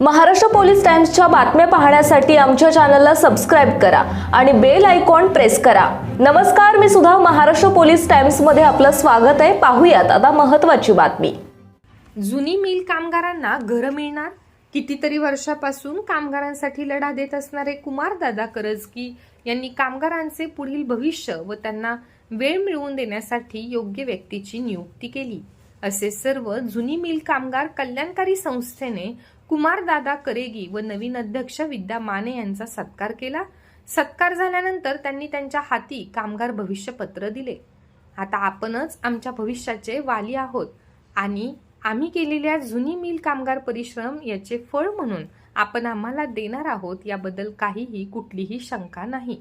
Maharashtra police टाइम्सच्या बातम्या पाहण्यासाठी आमच्या चॅनलला सबस्क्राईब करा आणि बेल आयकॉन प्रेस करा. नमस्कार मी सुद्धा महाराष्ट्र पोलीस टाइम्समध्ये आपलं स्वागत आहे. पाहूयात आता महत्त्वाची बातमी. जुनी मिल कामगारांना घरं मिळणार? कितीतरी वर्षापासून कामगारांसाठी लढा देत असणारे कुमारदादा करजगी यांनी कामगारांचे पुढील भविष्य व त्यांना वेळ मिळवून देण्यासाठी योग्य व्यक्तीची नियुक्ती केली. असे सर्व जुनी मिल कामगार कल्याणकारी संस्थेने कुमारदादा करेगी व नवीन अध्यक्ष विद्या माने यांचा सत्कार केला. सत्कार झाल्यानंतर त्यांनी त्यांच्या हाती कामगार भविष्यपत्र दिले. आता आपणच आमच्या भविष्याचे वाली आहोत आणि आम्ही केलेल्या जुनी मिल कामगार परिश्रम याचे फळ म्हणून आपण आम्हाला देणार आहोत याबद्दल काहीही कुठलीही शंका नाही.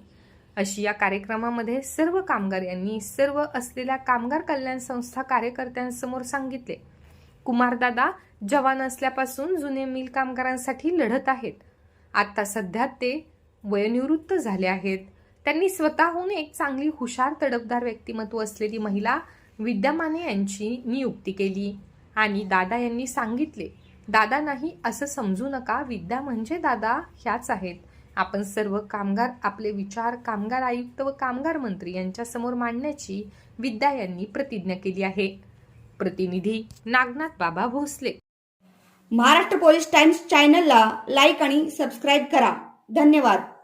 अशी या कार्यक्रमामध्ये सर्व कामगार यांनी सर्व असलेल्या कामगार कल्याण संस्था कार्यकर्त्यांसमोर सांगितले. कुमारदादा जवान असल्यापासून जुने मिल कामगारांसाठी लढत आहेत. आता सध्या ते वयनिवृत्त झाले आहेत. त्यांनी स्वतःहून एक चांगली हुशार तडफदार व्यक्तिमत्व असलेली महिला विद्यामाने यांची नियुक्ती केली. आणि दादा यांनी सांगितले दादा नाही असं समजू नका. विद्या म्हणजे दादा ह्याच आहेत. आपण सर्व कामगार आपले विचार कामगार आयुक्त व कामगार मंत्री यांच्यासमोर मांडण्याची विद्या यांनी प्रतिज्ञा केली आहे. प्रतिनिधी नागनाथ बाबा भोसले. महाराष्ट्र पोलीस टाइम्स चॅनलला लाईक आणि सबस्क्राईब करा. धन्यवाद.